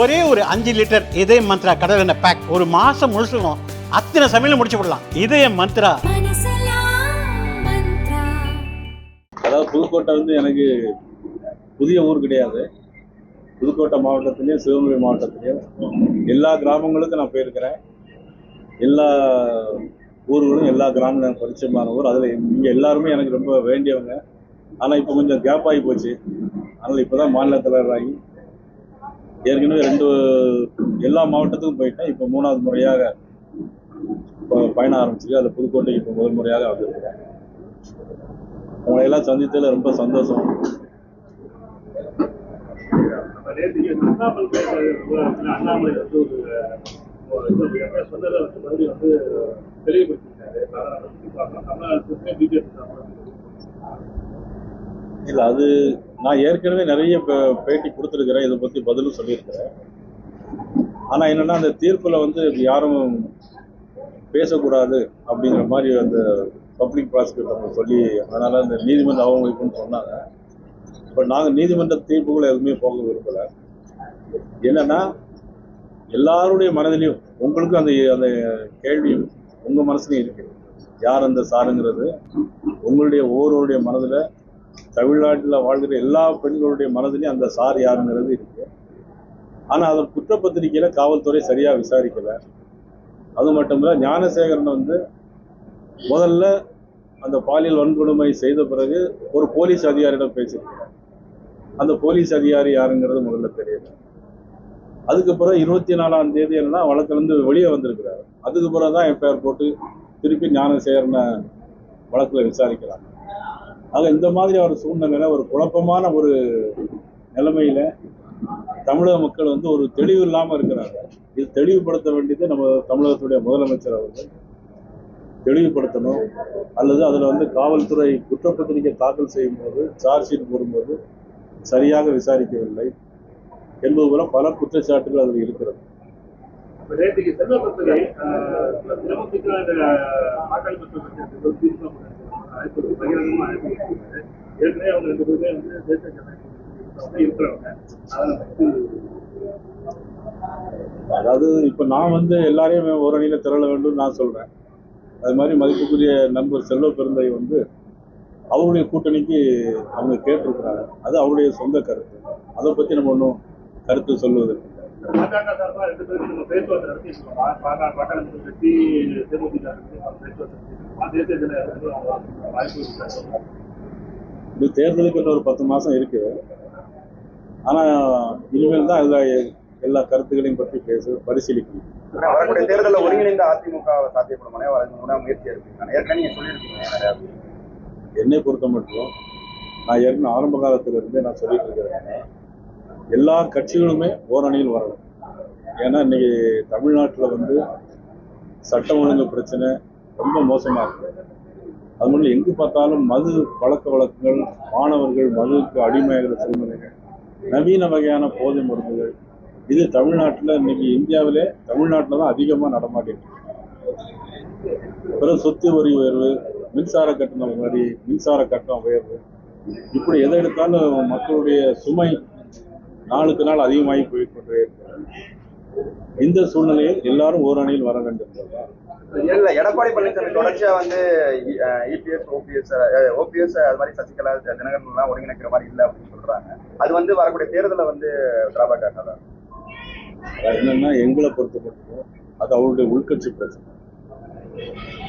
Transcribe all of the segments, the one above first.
ஒரே ஒரு அஞ்சு லிட்டர் இதய மந்த்ரா கடல் எண்ணெய் பேக் ஒரு மாசம் முழுசுக்கும் அத்தனை சமையலும் முடிச்சு விடலாம். இதய மந்த்ரா. அதாவது புதுக்கோட்டை வந்து எனக்கு புதிய ஊர் கிடையாது. புதுக்கோட்டை மாவட்டத்திலையும் சிவகங்கை மாவட்டத்திலையும் எல்லா கிராமங்களுக்கும் நான் போயிருக்கிறேன். எல்லா ஊர்களும் எல்லா கிராமங்களும் பரிச்சயமான ஊர். அதில் இங்கே எல்லாருமே எனக்கு ரொம்ப வேண்டியவங்க. ஆனால் இப்போ கொஞ்சம் கேப் ஆகி போச்சு. அதனால் இப்போ தான் மாநில தலைவராகி ஏற்கனவே ரெண்டு எல்லா மாவட்டத்துக்கும் போயிட்டேன் இப்போ மூணாவது முறையாக இப்போ பயணம் ஆரம்பிச்சிருக்கு. அதில் புதுக்கோட்டைக்கு இப்போ முதல் முறையாக வந்திருக்கிறேன் உங்களை எல்லாம் சந்தித்ததில் ரொம்ப சந்தோஷம். அண்ணாமலை வந்து சொன்னதை வந்து மறுபடியும் வந்து தெளிவுபடுத்திருக்காரு இல்லை அது நான் ஏற்கனவே நிறைய பேட்டி கொடுத்துருக்கிறேன். இதை பற்றி பதிலும் சொல்லியிருக்கிறேன். ஆனால் என்னென்னா அந்த தீர்ப்பில் வந்து யாரும் பேசக்கூடாது அப்படிங்கிற மாதிரி அந்த பப்ளிக் ப்ராசிக்யூட்டர் சொல்லி அதனால் அந்த நீதிமன்ற அவமதிப்புன்னு சொன்னாங்க. பட் நாங்கள் நீதிமன்ற தீர்ப்புகளை எதுவுமே போக விரும்பலை. என்னன்னா எல்லாருடைய மனதிலையும் உங்களுக்கும் அந்த அந்த கேள்வி உங்கள் மனசுலையும் இருக்குது யார் அந்த சாருங்கிறது? உங்களுடைய ஒவ்வொருவருடைய மனதில் தமிழ்நாட்டில் வாழ்கிற எல்லா பெண்களுடைய மனதிலையும் அந்த சார் யாருங்கிறது இருக்கு. ஆனால் அதை குற்றப்பத்திரிக்கையில் காவல்துறை சரியாக விசாரிக்கலை. அது மட்டும் இல்லை ஞானசேகரன் வந்து முதல்ல அந்த பாலியல் வன்கொடுமை செய்த பிறகு ஒரு போலீஸ் அதிகாரியிடம் பேசியிருக்கிறார் அந்த போலீஸ் அதிகாரி யாருங்கிறது முதல்ல தெரியல. அதுக்கு பிறகு இருபத்தி நாலாம் தேதி என்னன்னா வழக்கிலிருந்து வெளியே வந்திருக்கிறார். அதுக்கு பிறகு தான் எஃப்ஐஆர் போட்டு திருப்பி ஞானசேகரனை வழக்கில் விசாரிக்கிறாங்க. ஆக இந்த மாதிரி ஒரு சூழ்நிலையில ஒரு குழப்பமான ஒரு நிலைமையில தமிழக மக்கள் வந்து ஒரு தெளிவு இல்லாமல் இருக்கிறாங்க. இது தெளிவுபடுத்த வேண்டியது நம்ம தமிழகத்துடைய முதலமைச்சர் அவர்கள். தெளிவுபடுத்தணும். அல்லது அதில் வந்து காவல்துறை குற்றப்பத்திரிகை தாக்கல் செய்யும் போது சார்ஜ் ஷீட் போடும்போது சரியாக விசாரிக்கவில்லை என்பது போல பல குற்றச்சாட்டுகள் அதில் இருக்கிறது. நேற்றுக்கு செல்வ பிரச்சனை சிரமத்துக்கு அழைப்பு பகிரங்கமா அழைப்பு ஏற்கனவே அவங்க ரெண்டு பேருமே வந்து தேசிய ஜனநாயகம் இருக்கிறவங்க அதனால அதாவது இப்ப நான் வந்து எல்லாரையும் ஒரு அணியில திரள வேண்டும் நான் சொல்றேன். அது மாதிரி மதிப்புக்குரிய நண்பர் செல்வ பெருந்தை வந்து அவருடைய கூட்டணிக்கு அவங்க கேட்டிருக்கிறாங்க. அது அவருடைய சொந்த கருத்து. அதை பத்தி நம்ம ஒன்றும் கருத்து சொல்லுவதில்லை பாஜக சார்பா ரெண்டு பேரும் நம்ம பேச்சுவார்த்தை நடத்திருக்கோம் பாட்டாளி கட்சி தேமுதிக பேச்சுவார்த்தை இருக்காங்க இது தேர்தலுக்கு இன்னும் ஒரு பத்து மாதம் இருக்கு. ஆனால் இனிமேல் தான் அதில் எல்லா கருத்துக்களையும் பற்றி பேச பரிசீலிக்கணும். ஆனா, வரக்கூடிய தேர்தலில் ஒருங்கிணைந்த அதிமுக சாத்தியப்படுமானே வரதுக்கு முயற்சி எடுப்பீங்க ஏற்கனவே நீங்க சொல்லியிருக்கீங்க என்னை பொறுத்த மட்டும் நான் ஏற்கனவே ஆரம்ப காலத்துல இருந்தே நான் சொல்லிட்டு இருக்கிறேன். எல்லா கட்சிகளுமே ஓரணியில் வரணும் ஏன்னா இன்னைக்கு தமிழ்நாட்டில் வந்து சட்டம் ஒழுங்கு பிரச்சனை ரொம்ப மோசமாக இருக்கு அது மட்டும் எங்கு பார்த்தாலும் மது பழக்க வழக்கங்கள் மாணவர்கள் மதுவுக்கு அடிமையாகிற சூழ்நிலைகள் நவீன வகையான போதை மருந்துகள் இது தமிழ்நாட்டில் இன்னைக்கு இந்தியாவிலே தமிழ்நாட்டில் தான் அதிகமாக நடமாட்டிட்டு இருக்கு. பிறகு சொத்து வரி உயர்வு மின்சார கட்டணம் வரி மின்சார கட்டணம் உயர்வு இப்படி எதை எடுத்தாலும் மக்களுடைய சுமை நாளுக்கு நாள் அதிகமாகி போய்கொண்டே இருக்கிறது இந்த சூழ்நிலையில் எல்லாரும் ஓரணியில் வர வேண்டும். இல்ல எடப்பாடி பழனிசாமி தொடர்ச்சியா வந்து இபிஎஸ் ஓபிஎஸ் ஓபிஎஸ் அது மாதிரி சசிகலா தினகரன் எல்லாம் ஒருங்கிணைக்கிற மாதிரி இல்ல அப்படின்னு சொல்றாங்க. அது வந்து வரக்கூடிய தேர்தலை வந்து டிராபேக் ஆகாதா? அது என்னன்னா எங்களை பொறுத்த மட்டும் அது அவருடைய உள்கட்சி பிரச்சனை.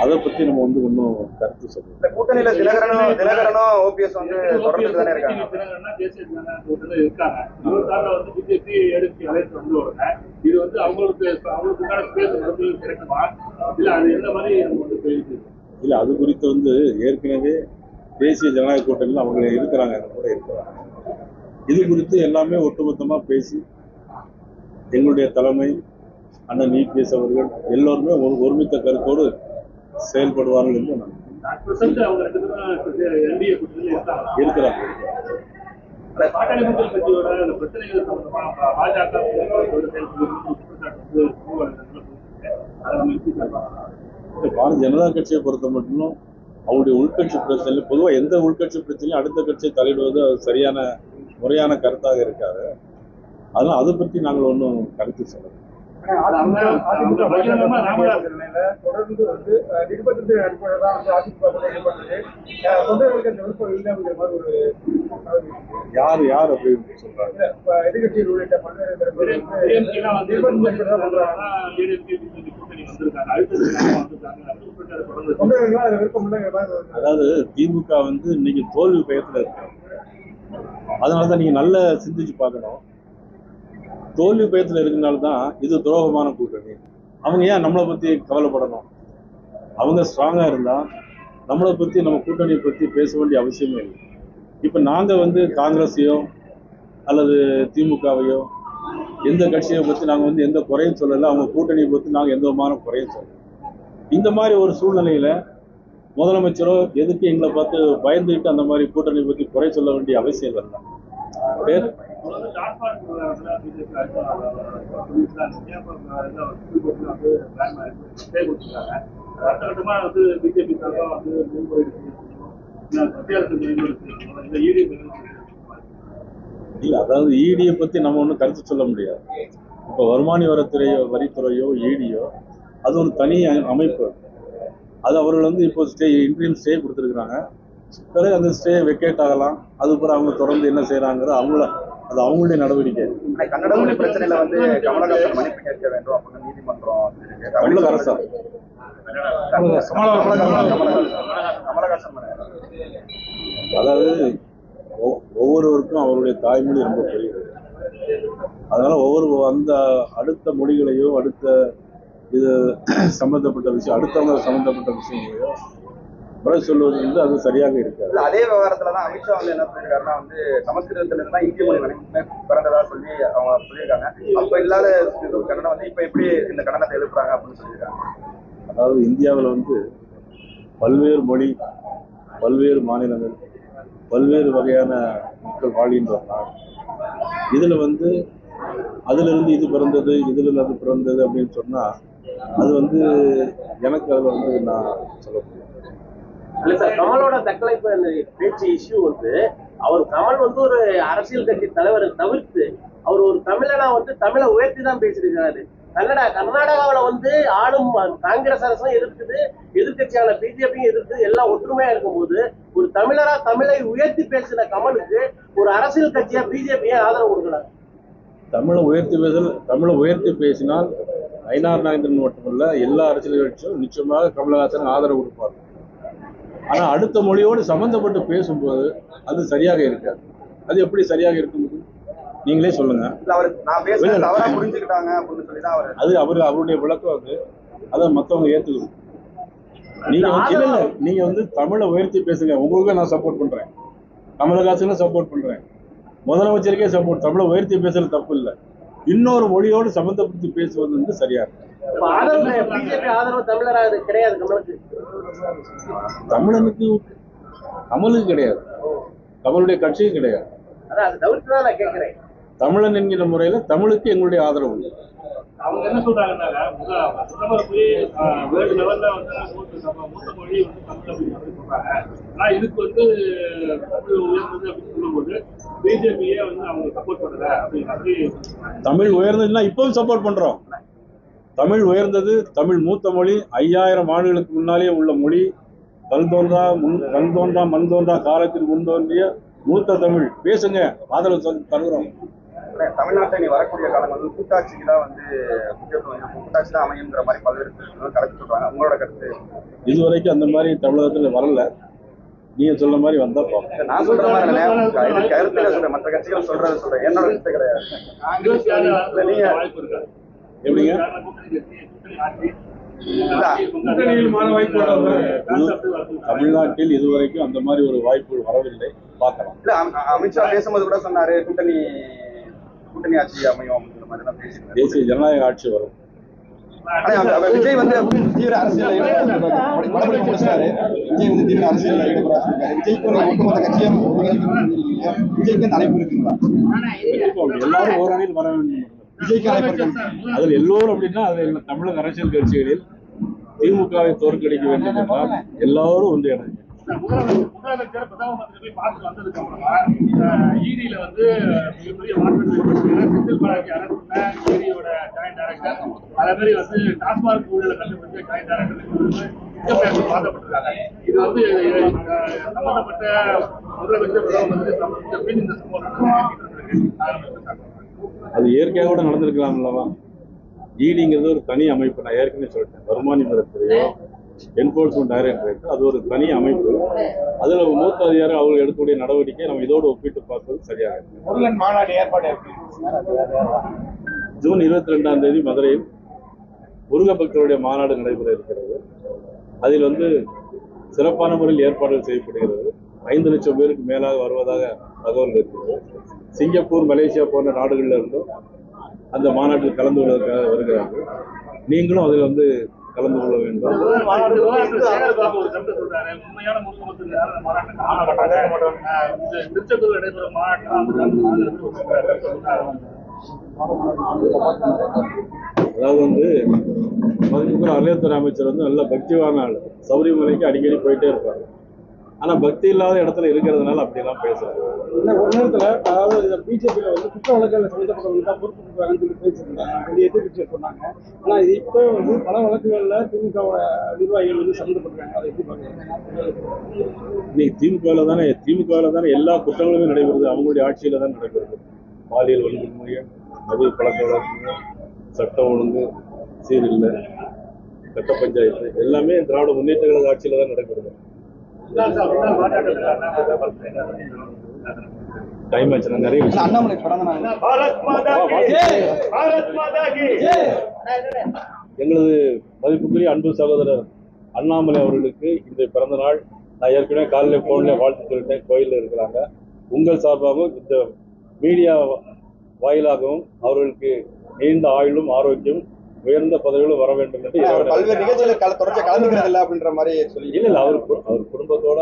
அதை பத்தி நம்ம வந்து ஒன்றும் கருத்து சொல்லணும் இந்த கூட்டணியில தினகரனும் தினகரனும் ஓபிஎஸ் வந்து தொடர்ந்துட்டு தானே இருக்காங்க. தினகரன்னா தேசிய கூட்டணியில இருக்காங்க. இருபத்தாறுல வந்து பிஜேபி எடுத்து அழைத்து வந்து உடனே இது வந்து அவங்களுக்கு அவங்களுக்கான ஸ்பேஸ் வந்து கிடைக்குமா? இல்ல அது எந்த மாதிரி நம்ம வந்து போயிட்டு இல்லை அது குறித்து வந்து ஏற்கனவே தேசிய ஜனநாயக கூட்டணியில் அவங்க இருக்கிறாங்க கூட இருக்கிறாங்க. இது குறித்து எல்லாமே ஒட்டுமொத்தமாக பேசி எங்களுடைய தலைமை அண்ணன் இபிஎஸ் அவர்கள் எல்லோருமே ஒரு ஒருமித்த கருத்தோடு செயல்படுவார்கள் என்று நான் இருக்கிறாங்க. பாரதிய ஜனதா கட்சியை பொறுத்த மட்டும் அவருடைய உள்கட்சி பிரச்சனை பொதுவாக எந்த உள்கட்சி பிரச்சனையும் அடுத்த கட்சியை தலையிடுவது சரியான முறையான கருத்தாக இருக்காது. அதனால அதை பற்றி நாங்கள் ஒன்றும் கருத்து சொல்லலை. தொடர்ந்து வந்து அஹ், நிர்பந்தத்தின் அடிப்படையில் தான் வந்து அதிமுக ஈடுபட்டது தொண்டர்களுக்கு அந்த விருப்பம் இல்லை அப்படிங்கிற மாதிரி ஒரு. யார் யார் அப்படின்னு இப்ப எதிர்க்கட்சியில் உள்ளிட்ட பல்வேறு அதாவது திமுக வந்து இன்னைக்கு தோல்வி பயத்தில் இருக்காங்க. அதனால தான் நீங்கள் நல்லா சிந்திச்சு பார்க்கணும். தோல்வி பயத்தில் இருக்கிறனால தான் இது துரோகமான கூட்டணி. அவங்க ஏன் நம்மளை பற்றி கவலைப்படணும்? அவங்க ஸ்ட்ராங்காக இருந்தால் நம்மளை பற்றி நம்ம கூட்டணியை பற்றி பேச வேண்டிய அவசியமே இல்லை. இப்போ நாங்கள் வந்து காங்கிரஸையோ அல்லது திமுகவையோ எந்த கட்சியை பற்றி நாங்கள் வந்து எந்த குறையும் சொல்லலை அவங்க கூட்டணியை பற்றி நாங்கள் எந்த விதமான குறையும் சொல்லலை. இந்த மாதிரி ஒரு சூழ்நிலையில் முதலமைச்சரோ எதுக்கு எங்களை பார்த்து பயந்துக்கிட்டு அந்த மாதிரி கூட்டணி பற்றி குறை சொல்ல வேண்டிய அவசியம் இல்லை. பேர் வந்து இல்லை அதாவது ஈடியை பற்றி நம்ம ஒன்றும் கருத்து சொல்ல முடியாது. இப்போ வருமான வரித்துறையோ வரித்துறையோ ஈடியோ அது ஒரு தனி அமைப்பு. அது அவர்கள் வந்து இப்போ ஸ்டே இன்ட்ரீம் ஸ்டே கொடுத்துருக்குறாங்க. பிறகு அந்த ஸ்டே வெக்கேட் ஆகலாம். அதுக்கப்புறம் அவங்க தொடர்ந்து என்ன செய்கிறாங்கிறது அவங்கள அது அவங்களுடைய நடவடிக்கை. கன்னட மொழி பிரச்சனையில வந்து கமலஹாசன் மன்னிப்பு கேட்க வேண்டும் அப்படின்னு நீதிமன்றம். தமிழக அரசா. அதாவது ஒவ்வொருவருக்கும் அவருடைய தாய்மொழி ரொம்ப பெரியது. அதனால ஒவ்வொரு அந்த அடுத்த மொழிகளையோ அடுத்த இது சம்பந்தப்பட்ட விஷயம் அடுத்தவங்க சம்பந்தப்பட்ட விஷயங்களையோ பதில் சொல்வது வந்து அது சரியாக இருக்காது. அதே விவகாரத்துல தான் அமித்ஷா வந்து என்ன சொல்லியிருக்காருன்னா வந்து சமஸ்கிருதத்துல இருந்து தான் இந்திய மொழி வணிகமே பிறந்ததா சொல்லி அவங்க சொல்லியிருக்காங்க. அப்ப இல்லாத கன்னடம் வந்து இப்ப எப்படி இந்த கன்னடத்தை எழுப்புறாங்க அப்படின்னு சொல்லியிருக்காங்க. அதாவது இந்தியாவில் வந்து பல்வேறு மொழி பல்வேறு மாநிலங்கள் பல்வேறு வகையான மக்கள் வாழ்கின்ற நாடு. இதில் வந்து அதிலிருந்து இது பிறந்தது இதிலிருந்து அது பிறந்தது அப்படின்னு சொன்னால் அது வந்து எனக்கு அதில் வந்து நான் சொல்ல இல்ல சார் கமலோட தக்கலைப்பு பேச்சு இஷ்யூ வந்து அவர் கமல் வந்து ஒரு அரசியல் கட்சி தலைவரை தவிர்த்து அவர் ஒரு தமிழனா வந்து தமிழை உயர்த்தி தான் பேசியிருக்கிறாரு. கன்னடா கர்நாடகாவுல வந்து ஆளும் காங்கிரஸ் அரசும் எதிர்க்குது எதிர்கட்சியான பிஜேபியும் எதிர்த்து எல்லாம் ஒற்றுமையா இருக்கும்போது ஒரு தமிழரா தமிழை உயர்த்தி பேசின கமலுக்கு ஒரு அரசியல் கட்சியா பிஜேபியை ஆதரவு கொடுக்கல. தமிழை உயர்த்தி பேசல் தமிழை உயர்த்தி பேசினால் ஐநார் நாகேந்திரன் மட்டுமல்ல எல்லா அரசியல் கட்சியும் நிச்சயமாக கமலஹாசன் ஆதரவு கொடுப்பார்கள் ஆனால் அடுத்த மொழியோடு சம்பந்தப்பட்டு பேசும்போது அது சரியாக இருக்காது. அது எப்படி சரியாக இருக்க முடியும்? நீங்களே சொல்லுங்க. அது அவர் அவருடைய விளக்கம் அது. அதை மற்றவங்க ஏற்றுக்கணும் நீங்க இல்ல இல்ல. நீங்க வந்து தமிழை உயர்த்தி பேசுங்க. உங்களுக்கும் நான் சப்போர்ட் பண்றேன். கமலஹாசனும் சப்போர்ட் பண்றேன். முதலமைச்சருக்கே சப்போர்ட் தமிழை உயர்த்தி பேசுறது தப்பு இல்லை. இன்னொரு மொழியோடு சம்மந்தப்படுத்தி பேசுவது வந்து சரியா இருக்கு. தமிழனுக்கு கமலுக்கு கிடையாது. கமலுடைய கட்சியும் கிடையாது. தமிழன் என்கிற முறையில தமிழுக்கு எங்களுடைய ஆதரவு உண்டு. அவங்க என்ன சொல்றாங்கன்னா பிரதமர் போய் வேர்ல்டு லெவல்ல வந்து மூத்த மொழி வந்து தமிழ் அப்படின்னு சொல்லி சொல்றாங்க ஆனா இதுக்கு வந்து தமிழ் உயர்ந்தது அப்படின்னு சொல்லும்போது பிஜேபியே வந்து அவங்க சப்போர்ட் பண்ணல அப்படின்னு தமிழ் உயர்ந்ததுன்னா இப்பவும் சப்போர்ட் பண்றோம். தமிழ் உயர்ந்தது தமிழ் மூத்த மொழி ஐயாயிரம் ஆண்டுகளுக்கு முன்னாலே உள்ள மொழி கல் தோன்றா முன் கல் தோன்றா மண் தோன்றா காலத்தில் முன் தோன்றிய மூத்த தமிழ். பேசுங்க ஆதரவு தரு- தருகிறோம். தமிழ்நாட்டை நீ வரக்கூடிய காலம் வந்து கூட்டாட்சிக்கு தான் வந்து முக்கியத்துவம் கூட்டாட்சி தான் அமையுங்கிற மாதிரி பல்வேறு கருத்து சொல்றாங்க உங்களோட கருத்து? இதுவரைக்கும் அந்த மாதிரி தமிழகத்துல வரல. நீங்க சொல்ல மாதிரி வந்தா இல்ல, நான் சொல்ற மாதிரி இல்ல, இது கருத்துல சொல்றேன். மற்ற கட்சிகள் சொல்றது சொல்றேன். என்னோட கருத்து கிடையாது. நீங்க- வாய்ப்பு இருக்கு? எப்படிங்க? வாய்ப்பு. தமிழ்நாட்டில் இதுவரைக்கும் அந்த மாதிரி ஒரு வாய்ப்புகள் வரவில்லை. பார்க்கலாம். இல்ல அமி- அமித்ஷா பேசும்போது கூட சொன்னாரு கூட்டணி கூட்டணி ஆட்சி அமையும் தேசிய ஜனநாயக ஆட்சி வரும். விஜய் வந்து தீவிர அரசியல் விஜய் வந்து தீவிர அரசியல் விஜய்க்கு ஒட்டுமொத்த கட்சியும் விஜய்க்கு அழைப்பு இருக்குங்களா? எல்லாரும் ஓரணியில் வர வேண்டும். அதில் எல்லோரும் அப்படின்னா அதில் தமிழக அரசியல் கட்சிகளில் திமுகவை தோற்கடிக்க வேண்டும் என்றால் எல்லாரும் ஒன்று வந்ததுக்கு அப்புறமா இடியில வந்து மிகப்பெரிய டைரக்டர் அதே மாதிரி வந்து டாஸ்மாக் ஊழலை கண்டுபிடிச்ச ஜாயிண்ட் டைரக்டர் மாற்றப்பட்டிருக்காங்க இது வந்து சம்பந்தப்பட்ட முதலமைச்சர் பிரதம மந்திரி சம்பந்தப்பட்ட இந்த. அது இயற்கையாக கூட நடந்திருக்கலாம் அல்லவா ஈடிங்கிறது ஒரு தனி அமைப்பு. நான் ஏற்கனவே சொல்லிட்டேன். வருமான வரித்துறையோ என்போர்ஸ்மெண்ட் டைரக்டரேட் அது ஒரு தனி அமைப்பு. அதுல மூத்த அதிகாரி அவங்க எடுக்கக்கூடிய நடவடிக்கை நம்ம இதோடு ஒப்பிட்டு பார்ப்பது சரியாக இருக்கும். மாநாடு ஏற்பாடு ஜூன் இருபத்தி ரெண்டாம் தேதி மதுரையில் முருக பக்தருடைய மாநாடு நடைபெற இருக்கிறது. அதில் வந்து சிறப்பான முறையில் ஏற்பாடுகள் செய்யப்படுகிறது. ஐந்து லட்சம் பேருக்கு மேலாக வருவதாக தகவல் இருக்கிறது. சிங்கப்பூர் மலேசியா போன்ற நாடுகளில் இருந்தும் அந்த மாநாட்டில் கலந்து கொள்வதற்காக வருகிறார்கள். நீங்களும் அதில் வந்து கலந்து கொள்ள வேண்டும். அதாவது வந்து மதிப்புக்குரிய அரியத்துறை அமைச்சர் வந்து நல்ல பக்திவான ஆள். சௌரியமலைக்கு அடிக்கடி போயிட்டே இருப்பாங்க ஆனா பக்தி இல்லாத இடத்துல இருக்கிறதுனால அப்படிலாம் பேசுறாரு இன்னும் ஒரு நேரத்துல அதாவது இந்த பிஜேபியில வந்து குற்ற வழக்குகள் சம்பந்தப்பட்டவங்க தான் பொறுப்பு கொடுப்பாங்கன்னு சொல்லி பேசியிருந்தாங்க. வெளியே எதிர்கட்சி சொன்னாங்க ஆனா இது இப்போ வந்து பல வழக்குகள்ல திமுக நிர்வாகிகள் வந்து சம்மந்தப்பட்டிருக்காங்க. அதை எப்படி இன்னைக்கு திமுகவில் தானே திமுகவில் தானே எல்லா குற்றங்களுமே நடைபெறுது. அவங்களுடைய ஆட்சியில தான் நடைபெறுது. பாலியல் வன்முறை மது பழக்க வழக்கு சட்ட ஒழுங்கு சீரில்லை கட்ட பஞ்சாயத்து எல்லாமே திராவிட முன்னேற்ற கழக ஆட்சியில தான் நடைபெறுது. டைம் ஆச்சு நிறைய விஷயம். அண்ணாமலை பிறந்த எங்களது மதிப்புக்குரிய அன்பு சகோதரர் அண்ணாமலை அவர்களுக்கு இந்த பிறந்த நாள். நான் ஏற்கனவே காலையில் ஃபோனில் வாழ்த்து சொல்லிட்டேன். கோயிலில் இருக்கிறாங்க. உங்கள் சார்பாகவும் இந்த மீடியா வாயிலாகவும் அவர்களுக்கு நீண்ட ஆயுளும் ஆரோக்கியம் உயர்ந்த பதவிகளும் வர வேண்டும் என்று பல்வேறு நிகழ்ச்சிகளை தொடர்ச்சி கலந்துக்கிறது இல்லை அப்படின்ற மாதிரி சொல்லி இல்ல இல்ல அவர் அவர் குடும்பத்தோட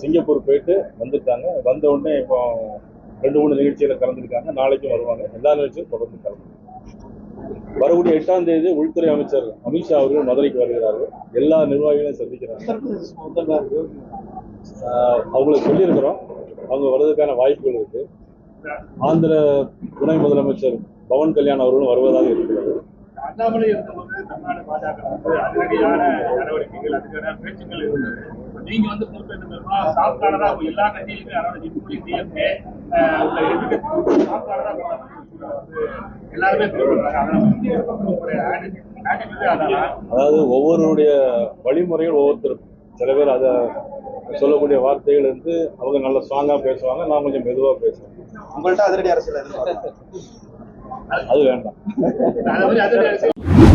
சிங்கப்பூர் போயிட்டு வந்துட்டாங்க. வந்த உடனே இப்போ ரெண்டு மூணு நிகழ்ச்சியில கலந்துருக்காங்க. நாளைக்கும் வருவாங்க. எல்லா நிகழ்ச்சியும் தொடர்ந்து கலந்து வரக்கூடிய எட்டாம் தேதி உள்துறை அமைச்சர் அமித்ஷா அவர்கள் மதுரைக்கு வருகிறார்கள். எல்லா நிர்வாகிகளையும் சந்திக்கிறாங்க. அவங்களுக்கு சொல்லியிருக்கிறோம். அவங்க வர்றதுக்கான வாய்ப்புகள் இருக்கு. ஆந்திர துணை முதலமைச்சர் பவன் கல்யாண் அவர்களும் வருவதாக இருக்கிறது அண்ணாமலை இருந்தபோது தமிழ்நாடு பாஜக வந்து அதிரடியான நடவடிக்கைகள் அதுக்கான பேச்சுக்கள் இருந்தது. நீங்க வந்து பொறுப்பேற்ற பிறகு சாப்காரரா எல்லா கட்சியிலுமே அரவணை இப்படி டிஎம்கே உள்ள எதிர்கட்சி வந்து எல்லாருமே வந்து அதான்? அதாவது ஒவ்வொருடைய வழிமுறைகள் ஒவ்வொருத்தருக்கும் சில பேர் அதை சொல்லக்கூடிய வார்த்தைகள் இருந்து அவங்க நல்ல ஸ்ட்ராங்கா பேசுவாங்க நான் கொஞ்சம் மெதுவா பேசுவேன் உங்கள்ட்ட அதிரடி அரசியல் எதிர்பார்க்கலாம் அது